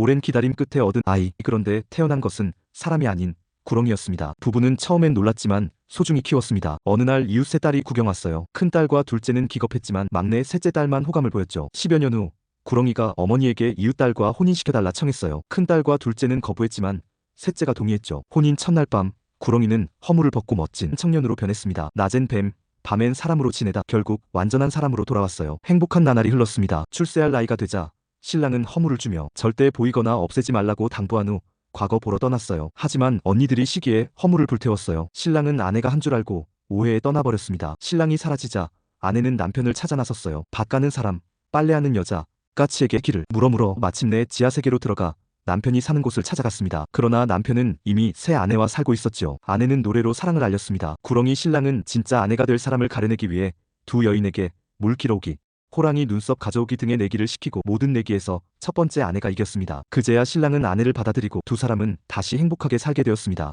오랜 기다림 끝에 얻은 아이. 그런데 태어난 것은 사람이 아닌 구렁이였습니다. 부부는 처음엔 놀랐지만 소중히 키웠습니다. 어느 날 이웃새 딸이 구경 왔어요. 큰딸과 둘째는 기겁했지만 막내 셋째 딸만 호감을 보였죠. 10여 년 후 구렁이가 어머니에게 이웃딸과 혼인시켜달라 청했어요. 큰딸과 둘째는 거부했지만 셋째가 동의했죠. 혼인 첫날 밤 구렁이는 허물을 벗고 멋진 청년으로 변했습니다. 낮엔 뱀, 밤엔 사람으로 지내다 결국 완전한 사람으로 돌아왔어요. 행복한 나날이 흘렀습니다. 출세할 나이가 되자 신랑은 허물을 주며 절대 보이거나 없애지 말라고 당부한 후 과거 보러 떠났어요. 하지만 언니들이 시기에 허물을 불태웠어요. 신랑은 아내가 한 줄 알고 오해에 떠나버렸습니다. 신랑이 사라지자 아내는 남편을 찾아 나섰어요. 밭 가는 사람, 빨래하는 여자, 까치에게 길을 물어물어 마침내 지하세계로 들어가 남편이 사는 곳을 찾아갔습니다. 그러나 남편은 이미 새 아내와 살고 있었죠. 아내는 노래로 사랑을 알렸습니다. 구렁이 신랑은 진짜 아내가 될 사람을 가려내기 위해 두 여인에게 물 길어오기, 호랑이 눈썹 가져오기 등의 내기를 시키고 모든 내기에서 첫 번째 아내가 이겼습니다. 그제야 신랑은 아내를 받아들이고 두 사람은 다시 행복하게 살게 되었습니다.